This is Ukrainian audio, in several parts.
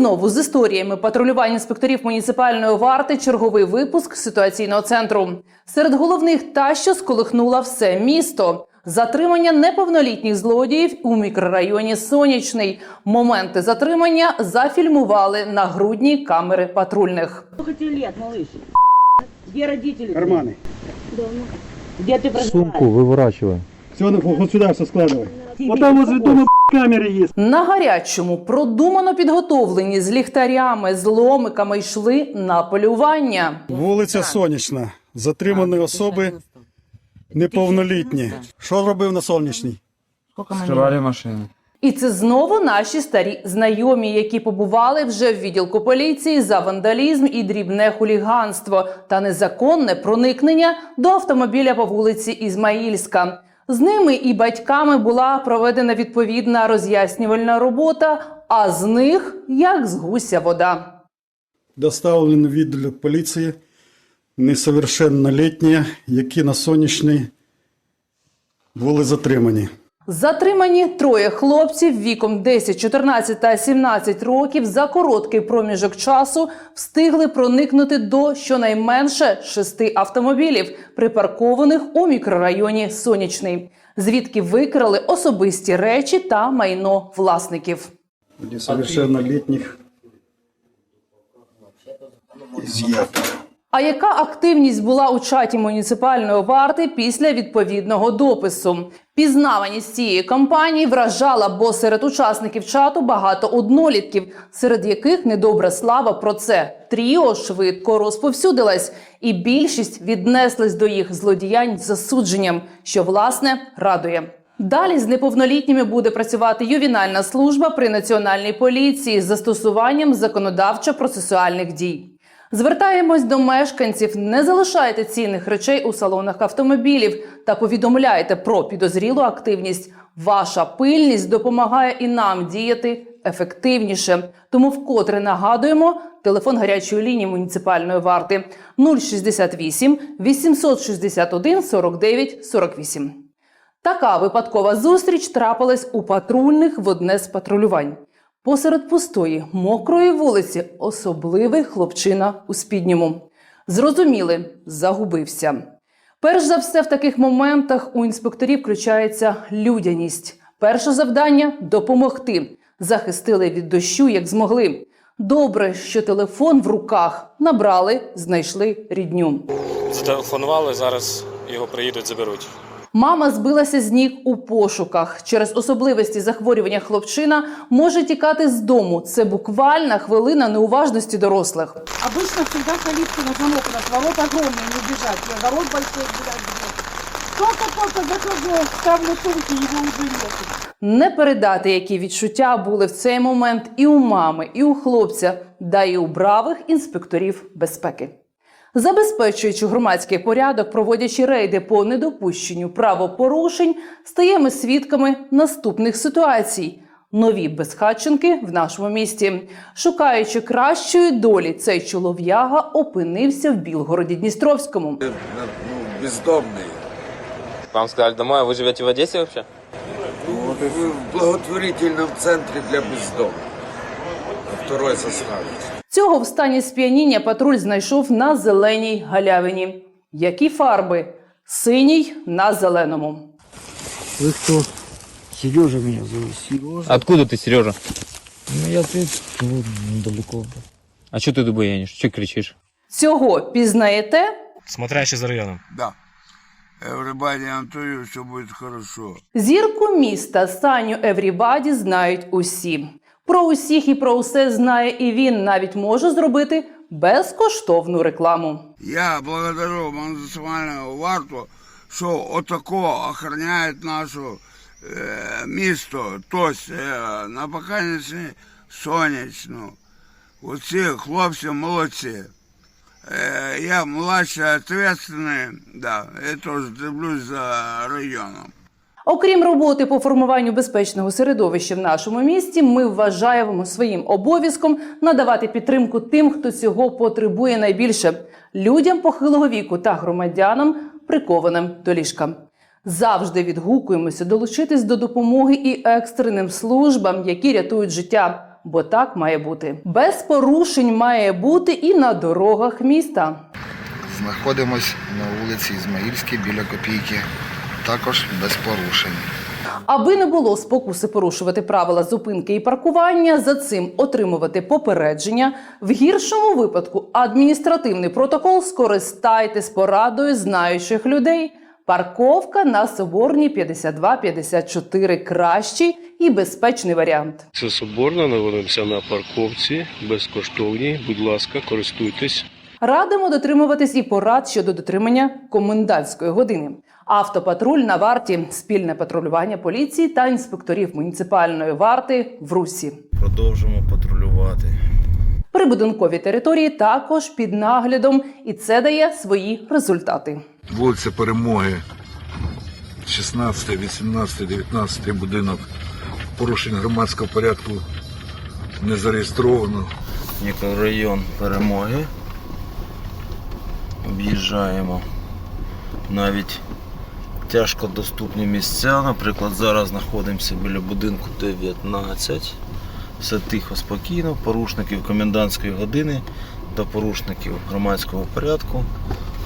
знову з історіями патрулювання інспекторів муніципальної варти черговий випуск ситуаційного центру. Серед головних та, що сколихнула все місто. Затримання неповнолітніх злодіїв у мікрорайоні Сонячний. Моменти затримання зафільмували на грудні камери патрульних. Сколько тебе лет, малыш? Где родители? Карманы. Где ты проживаешь? Сумку выворачивай. Все, вот сюда все складывай. Тебе Вот там возле какой? дома камеры есть. На гарячому продумано підготовлені з ліхтарями, з ломиками йшли на полювання. Вулиця Сонячна. Затримані особи неповнолітні. Що робив на сонячній? Скрывали машину. І це знову наші старі знайомі, які побували вже в відділку поліції за вандалізм і дрібне хуліганство та незаконне проникнення до автомобіля по вулиці Ізмаїльська. З ними і батьками була проведена відповідна роз'яснювальна робота, а з них як з гуся вода. доставлено від поліції несовершеннолітні, які на сонячній були затримані. Затримані троє хлопців віком 10, 14 та 17 років за короткий проміжок часу встигли проникнути до щонайменше шести автомобілів, припаркованих у мікрорайоні Сонячний, звідки викрали особисті речі та майно власників. Несовершеннолітніх изъято. А яка активність була у чаті муніципальної варти після відповідного допису? Пізнаваність цієї кампанії вражала, бо серед учасників чату багато однолітків, серед яких недобра слава про це тріо швидко розповсюдилась, і більшість віднеслись до їх злодіянь з засудженням, що власне радує. Далі з неповнолітніми буде працювати ювінальна служба при національній поліції з застосуванням законодавчо-процесуальних дій. Звертаємось до мешканців: не залишайте цінних речей у салонах автомобілів та повідомляйте про підозрілу активність. Ваша пильність допомагає і нам діяти ефективніше. Тому вкотре нагадуємо телефон гарячої лінії муніципальної варти 068 861 49 48. Така випадкова зустріч трапилась у патрульних в одне з патрулювань. Посеред пустої, мокрої вулиці особливий хлопчина у спідньому. Зрозуміли, загубився. Перш за все, в таких моментах у інспекторів включається людяність. Перше завдання допомогти. Захистили від дощу, як змогли. Добре, що телефон в руках набрали, знайшли рідню. Зателефонували, зараз його приїдуть, заберуть. Мама збилася з ніг у пошуках. Через особливості захворювання хлопчина може тікати з дому. Це буквальна хвилина неуважності дорослих. Обычно всегда калитку на замок, у нас ворот огромные, не убежать. Я ворот большой гулять Только-только захожу, ставлю сумки, его уже нет. Не передати, які відчуття були в цей момент і у мами, і у хлопця, да і у бравих інспекторів безпеки Забезпечуючи громадський порядок, проводячи рейди по недопущенню правопорушень, стаємо свідками наступних ситуацій. Нові безхатченки в нашому місті. Шукаючи кращої долі, цей чолов'яга опинився в Білгороді Дністровському. ну, бездомный. Вам сказали домой, а вы живете в Одессе вообще? Ну, вот вы в благотворительном центре для бездомных. Второй состав. Цього в стані сп'яніння патруль знайшов на зеленій галявині. Які фарби? Синій на зеленому. Вы кто? Сережа меня зовут. Сережа. Откуда ты, Сережа? Ну я тут вот, недалеко. А что ты буянишь? Что кричишь? Цього пізнаєте? Смотрящий за районом. Да. Everybody, Антонию, все будет хорошо. Зірку міста Саню Еврібаді знають усі. Про усіх і про усе знає і він навіть може зробити безкоштовну рекламу. Я благодарю муніципальну варту, що отако охороняють нашу е, місто, тобто е, на поканці сонячну. Оці хлопці молодці. Е, я младший ответственний, да, я теж дивлюсь за районом. Окрім роботи по формуванню безпечного середовища в нашому місті, ми вважаємо своїм обов'язком надавати підтримку тим, хто цього потребує найбільше людям похилого віку та громадянам, прикованим до ліжка. Завжди відгукуємося долучитись до допомоги і екстреним службам, які рятують життя. бо так має бути. Без порушень має бути і на дорогах міста. Знаходимось на вулиці Ізмаїльській біля копійки. Також без порушень. Аби не було спокуси порушувати правила зупинки і паркування, за цим отримувати попередження. В гіршому випадку адміністративний протокол скористайтесь порадою знаючих людей. Парковка на Соборній 52-54 – кращий і безпечний варіант. Це Соборна, знаходимося на парковці, безкоштовній. Будь ласка, користуйтесь. Радимо дотримуватись і порад щодо дотримання комендантської години. Автопатруль на варті, спільне патрулювання поліції та інспекторів муніципальної варти в Русі. Продовжимо патрулювати. Прибудинкові території також під наглядом, і це дає свої результати. Вулиця Перемоги, 16, 18, 19 будинок. Порушень громадського порядку не зареєстровано. Мікрорайон перемоги. Об'їжджаємо навіть тяжко доступні місця. Наприклад, зараз знаходимося біля будинку 19. Все тихо, спокійно. Порушників комендантської години та порушників громадського порядку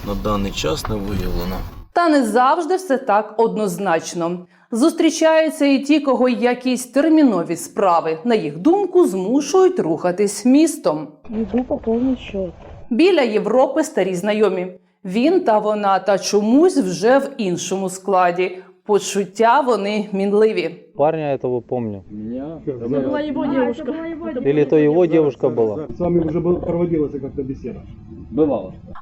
на даний час не виявлено. Та не завжди все так однозначно. Зустрічаються і ті, кого якісь термінові справи, на їх думку, змушують рухатись містом. Иду пополнить счет. Біля Європи старі знайомі. Він та вона, та чомусь вже в іншому складі. Почуття вони мінливі. Парня этого помню. Это была его девушка. Или то его девушка была. С вами уже проводилась как-то беседа.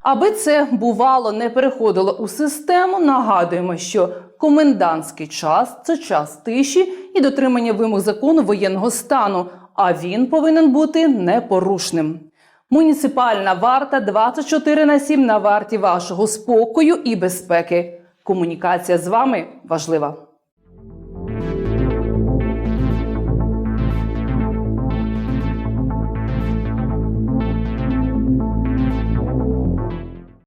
Аби це бувало не переходило у систему, нагадуємо, що комендантський час це час тиші і дотримання вимог закону воєнного стану, а він повинен бути непорушним. Муніципальна варта 24 на 7 на варті вашого спокою і безпеки. Комунікація з вами важлива.